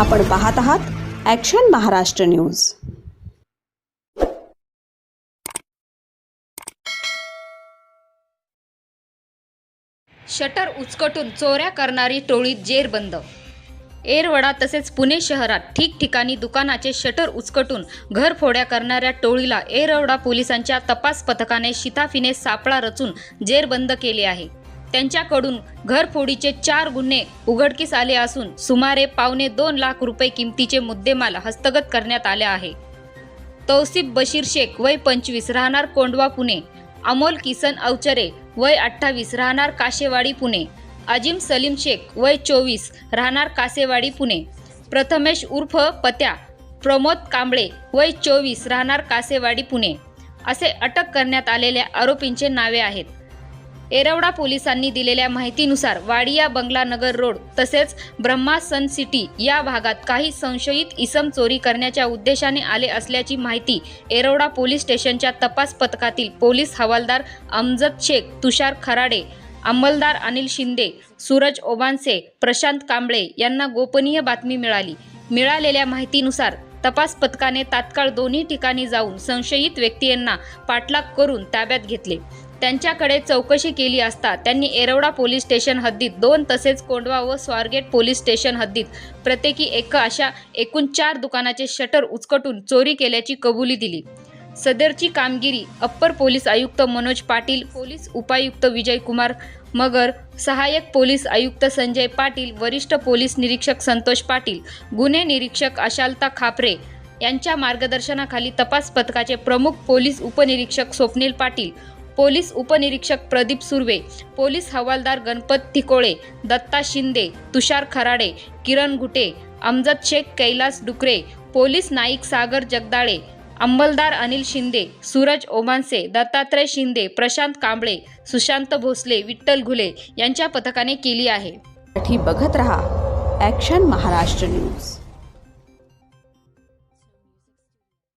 आपण पाहत आहात ॲक्शन महाराष्ट्र न्यूज शटर उचकटून चोऱ्या करणारी टोळी जेरबंद एरवडा तसेच पुणे शहरात ठिकठिकाणी दुकानाचे शटर उचकटून घरफोड्या करणाऱ्या टोळीला एरवडा पोलिसांच्या तपास पथकाने शिताफीने सापळा रचून जेरबंद केले आहे. त्यांच्याकडून घरफोडीचे चार गुन्हे उघडकीस आले असून सुमारे पावणे दोन लाख रुपये किमतीचे मुद्देमाल हस्तगत करण्यात आले आहे. तौसिफ बशीर शेख वय पंचवीस राहणार कोंडवा पुणे. अमोल किसन अवचरे वय अठ्ठावीस राहणार काशेवाडी पुणे. अजिम सलीम शेख वय चोवीस राहणार कासेवाडी पुणे. प्रथमेश उर्फ पत्या प्रमोद कांबळे वय चोवीस राहणार कासेवाडी पुणे. असे अटक करण्यात आलेल्या आरोपींचे नावे आहेत. एरवडा पोलिसांनी दिलेल्या माहितीनुसार वाडिया बंगला नगर रोड तसेच ब्रह्मा सन सिटी या भागात काही संशयित इसम चोरी करण्याच्या उद्देशाने आले असल्याची माहिती एरवडा पोलीस स्टेशनच्या तपास पथकातील पोलीस हवालदार अमजद शेख तुषार खराडे अंमलदार अनिल शिंदे सूरज ओबानसे प्रशांत कांबळे यांना गोपनीय बातमी मिळाली. मिळालेल्या माहितीनुसार तपास पथकाने तात्काळ दोन्ही ठिकाणी जाऊन संशयित व्यक्ती यांना पाठलाग करून ताब्यात घेतले. त्यांच्याकडे चौकशी केली असता त्यांनी एरवडा पोलीस स्टेशन हद्दीत दोन तसेच कोंडवा व स्वारगेट पोलीस स्टेशन हद्दीत प्रत्येकी एक अशा एकूण चार दुकानाचे शटर उचकटून चोरी केल्याची कबुली दिली. सदरची कामगिरी अप्पर पोलीस आयुक्त मनोज पाटील पोलीस उपायुक्त विजय कुमार मगर सहाय्यक पोलीस आयुक्त संजय पाटील वरिष्ठ पोलीस निरीक्षक संतोष पाटील गुन्हे निरीक्षक अशालता खापरे यांच्या मार्गदर्शनाखाली तपास पथकाचे प्रमुख पोलीस उपनिरीक्षक स्वप्नील पाटील पोलीस उपनिरीक्षक प्रदीप सुर्वे पोलीस हवालदार गणपत तिकोळे दत्ता शिंदे तुषार खराडे किरण घुटे अमजद शेख कैलास डुकरे पोलीस नाईक सागर जगदाळे अंमलदार अनिल शिंदे सूरज ओमानसे दत्तात्रय शिंदे प्रशांत कांबळे सुशांत भोसले विठ्ठल घुले यांच्या पथकाने केली आहे. बघत रहा ॲक्शन महाराष्ट्र न्यूज